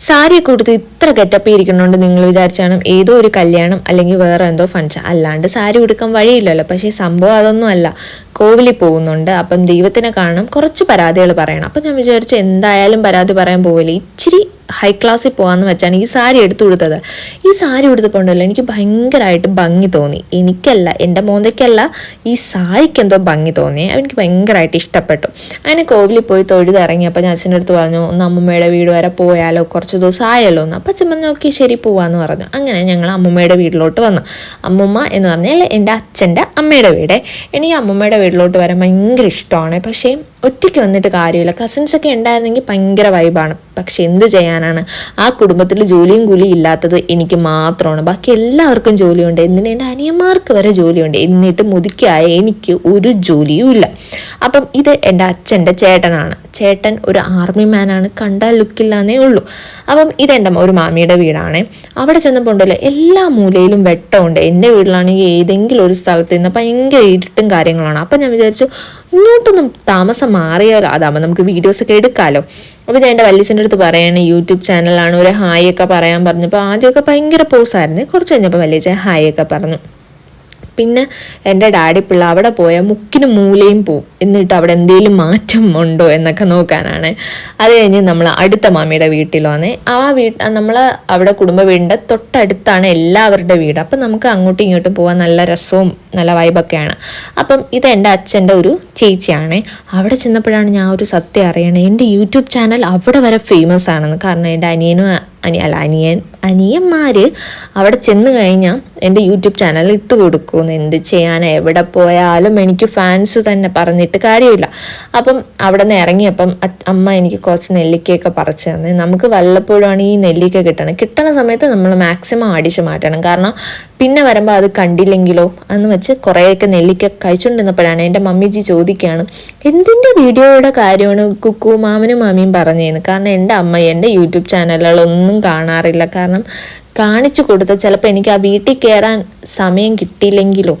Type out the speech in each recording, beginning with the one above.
സാരിയൊക്കെ കൊടുത്ത് ഇത്ര ഗെറ്റപ്പ് ഇരിക്കുന്നുണ്ട് നിങ്ങൾ വിചാരിച്ചാണ് ഏതോ ഒരു കല്യാണം അല്ലെങ്കിൽ വേറെ എന്തോ ഫങ്ഷൻ അല്ലാണ്ട് സാരി ഉടുക്കാൻ വഴിയില്ലല്ലോ. പക്ഷേ സംഭവം അതൊന്നും അല്ല. കോവിലിൽ പോകുന്നുണ്ട്. അപ്പം ദൈവത്തിനെ കാണണം. കുറച്ച് പരാതികൾ പറയണം. അപ്പം ഞാൻ വിചാരിച്ചു എന്തായാലും പരാതി പറയാൻ പോവില്ല. ഇച്ചിരി ഹൈ ക്ലാസ്സിൽ പോകാമെന്ന് വെച്ചാണ് ഈ സാരി എടുത്തു കൊടുത്തത് ഈ സാരി ഉടുത്തപ്പോണ്ടല്ലോ എനിക്ക് ഭയങ്കരമായിട്ട് ഭംഗി തോന്നി. എനിക്കല്ല എന്റെ മോന്തയ്ക്കല്ല ഈ സാരിക്ക് എന്തോ ഭംഗി തോന്നി എനിക്ക് ഭയങ്കരമായിട്ട് ഇഷ്ടപ്പെട്ടു. അങ്ങനെ കോവിലിൽ പോയി തൊഴുതിറങ്ങിയപ്പോൾ ഞാൻ അച്ഛന്റെ അടുത്ത് പറഞ്ഞു ഒന്ന് അമ്മമ്മയുടെ വീട് വരെ പോയാലോ? കുറച്ച് ദിവസം ആയല്ലോ എന്ന്. അപ്പം അച്ഛൻ പറഞ്ഞു നോക്കി ശരി പോവാന്ന് പറഞ്ഞു. അങ്ങനെ ഞങ്ങൾ അമ്മമ്മയുടെ വീട്ടിലോട്ട് വന്നു. അമ്മമ്മ എന്ന് പറഞ്ഞാൽ എന്റെ അച്ഛന്റെ അമ്മയുടെ വീട്. എനിക്ക് അമ്മമ്മയുടെ വീട്ടിലോട്ട് വരാൻ ഭയങ്കര ഇഷ്ടമാണ്. പക്ഷേ ഒറ്റയ്ക്ക് വന്നിട്ട് കാര്യമില്ല. കസിൻസ് ഒക്കെ ഉണ്ടായിരുന്നെങ്കിൽ ഭയങ്കര വൈബാണ് പക്ഷെ എന്ത് ചെയ്യാനാണ്? ആ കുടുംബത്തിൽ ജോലിയും കൂലിയും ഇല്ലാത്തത് എനിക്ക് മാത്രമാണ്. ബാക്കി എല്ലാവർക്കും ജോലിയുണ്ട്. എന്തിന്? എന്റെ അനിയന്മാർക്ക് വരെ ജോലിയുണ്ട്. എന്നിട്ട് മുതുക്കിയായ എനിക്ക് ഒരു ജോലിയും ഇല്ല. അപ്പം ഇത് എന്റെ അച്ഛന്റെ ചേട്ടനാണ്. ചേട്ടൻ ഒരു ആർമി മാനാണ് കണ്ടാൽ ലുക്കില്ലാന്നേ ഉള്ളൂ. അപ്പം ഇതെന്റെ ഒരു മാമിയുടെ വീടാണ്. അവിടെ ചെന്നപ്പോൾ ഉണ്ടല്ലോ എല്ലാ മൂലയിലും വെട്ടമുണ്ട്. എന്റെ വീട്ടിലാണെങ്കിൽ ഏതെങ്കിലും ഒരു സ്ഥലത്ത് നിന്ന് ഭയങ്കര ഇരുട്ടും കാര്യങ്ങളാണ്. അപ്പം ഞാൻ വിചാരിച്ചു ഇങ്ങോട്ടൊന്നും താമസം മാറിയാലോ? അതാകുമ്പോൾ നമുക്ക് വീഡിയോസ് ഒക്കെ എടുക്കാമല്ലോ അപ്പോൾ ഞാൻ എന്റെ വല്യച്ഛന്റെ അടുത്ത് പറയാണ് യൂട്യൂബ് ചാനലാണ് ഒരു ഹായ് ഒക്കെ പറയാൻ പറഞ്ഞപ്പോൾ ആദ്യമൊക്കെ ഭയങ്കര പോസായിരുന്നു കുറച്ച് കഴിഞ്ഞപ്പോൾ വല്യച്ഛൻ ഹായ് ഒക്കെ പറഞ്ഞു. പിന്നെ എന്റെ ഡാഡി പിള്ള അവിടെ പോയ മുക്കിന് മൂലയും പോവും. എന്നിട്ട് അവിടെ എന്തെങ്കിലും മാറ്റം ഉണ്ടോ എന്നൊക്കെ നോക്കാനാണ്. അത് കഴിഞ്ഞ് നമ്മൾ അടുത്ത മാമിയുടെ വീട്ടിൽ വന്നേ. ആ വീട്ട് നമ്മൾ അവിടെ കുടുംബ വീടിന്റെ തൊട്ടടുത്താണ് എല്ലാവരുടെ വീട്. അപ്പം നമുക്ക് അങ്ങോട്ടും ഇങ്ങോട്ടും പോകാൻ നല്ല രസവും നല്ല വൈബൊക്കെയാണ്. അപ്പം ഇത് എന്റെ അച്ഛന്റെ ഒരു ചേച്ചിയാണ്. അവിടെ ചെന്നപ്പോഴാണ് ഞാൻ ഒരു സത്യം അറിയണേ. എന്റെ യൂട്യൂബ് ചാനൽ അവിടെ വരെ ഫേമസ് ആണെന്ന്. കാരണം എന്റെ അനിയനും അനി അല്ല അനിയൻ അനിയന്മാർ അവിടെ ചെന്ന് കഴിഞ്ഞാൽ എന്റെ യൂട്യൂബ് ചാനൽ ഇട്ട് കൊടുക്കുമെന്ന് എന്ത് ചെയ്യാൻ എവിടെ പോയാലും എനിക്ക് ഫാൻസ് തന്നെ പറഞ്ഞിട്ട് കാര്യമില്ല. അപ്പം അവിടെ നിന്ന് ഇറങ്ങിയപ്പം അമ്മ എനിക്ക് കുറച്ച് നെല്ലിക്കയൊക്കെ പറിച്ച് തന്നെ. നമുക്ക് വല്ലപ്പോഴാണ് ഈ നെല്ലിക്ക കിട്ടണം. കിട്ടണ സമയത്ത് നമ്മൾ മാക്സിമം അടിച്ച് മാറ്റണം. കാരണം പിന്നെ വരുമ്പോൾ അത് കണ്ടില്ലെങ്കിലോ എന്ന് വെച്ച് കുറേയൊക്കെ നെല്ലിക്ക കഴിച്ചുകൊണ്ടിരുന്നപ്പോഴാണ് എന്റെ മമ്മിജി ചോദിക്കുകയാണ് എന്തിന്റെ വീഡിയോയുടെ കാര്യമാണ് കുക്കു മാമനും മാമിയും പറഞ്ഞേന്ന്? കാരണം എന്റെ അമ്മ എന്റെ യൂട്യൂബ് ചാനലുകളൊന്നും കാണാറില്ല. കാരണം കാണിച്ചു കൊടുത്ത ചിലപ്പോൾ എനിക്ക് ആ വീട്ടിൽ കയറാൻ സമയം കിട്ടിയില്ലെങ്കിലോ.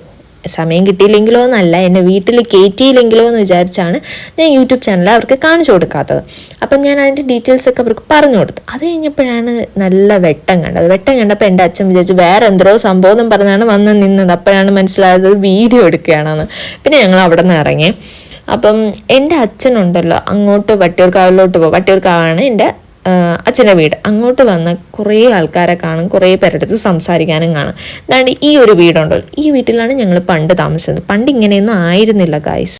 സമയം കിട്ടിയില്ലെങ്കിലോ എന്നല്ല എന്നെ വീട്ടിൽ കയറ്റിയില്ലെങ്കിലോ എന്ന് വിചാരിച്ചാണ് ഞാൻ യൂട്യൂബ് ചാനൽ അവർക്ക് കാണിച്ചു കൊടുക്കാത്തത്. അപ്പം ഞാൻ അതിന്റെ ഡീറ്റെയിൽസ് ഒക്കെ അവർക്ക് പറഞ്ഞു കൊടുത്തു. അത് കഴിഞ്ഞപ്പോഴാണ് നല്ല വെട്ടം കണ്ടത്. വെട്ടം കണ്ടപ്പോൾ എന്റെ അച്ഛൻ വിചാരിച്ചു വേറെ എന്തോ സംഭവം പറഞ്ഞാണ് വന്ന് നിന്നത്. അപ്പോഴാണ് മനസ്സിലായത് വീഡിയോ എടുക്കുകയാണെന്ന്. പിന്നെ ഞങ്ങൾ അവിടെ നിന്ന് ഇറങ്ങി. അപ്പം എന്റെ അച്ഛനുണ്ടല്ലോ അങ്ങോട്ട് വട്ടിയൂർക്കാവിലോട്ട് പോകും വട്ടിയൂർക്കാവാണ് എന്റെ അച്ഛന്റെ വീട്. അങ്ങോട്ട് വന്ന കുറേ ആൾക്കാരെ കാണും കുറേ പേരെടുത്ത് സംസാരിക്കാനും കാണും. അതാണ്ട് ഈ ഒരു വീടുണ്ടല്ലോ. ഈ വീട്ടിലാണ് ഞങ്ങൾ പണ്ട് താമസിച്ചത്. പണ്ട് ഇങ്ങനെയൊന്നും ആയിരുന്നില്ല ഗായ്സ്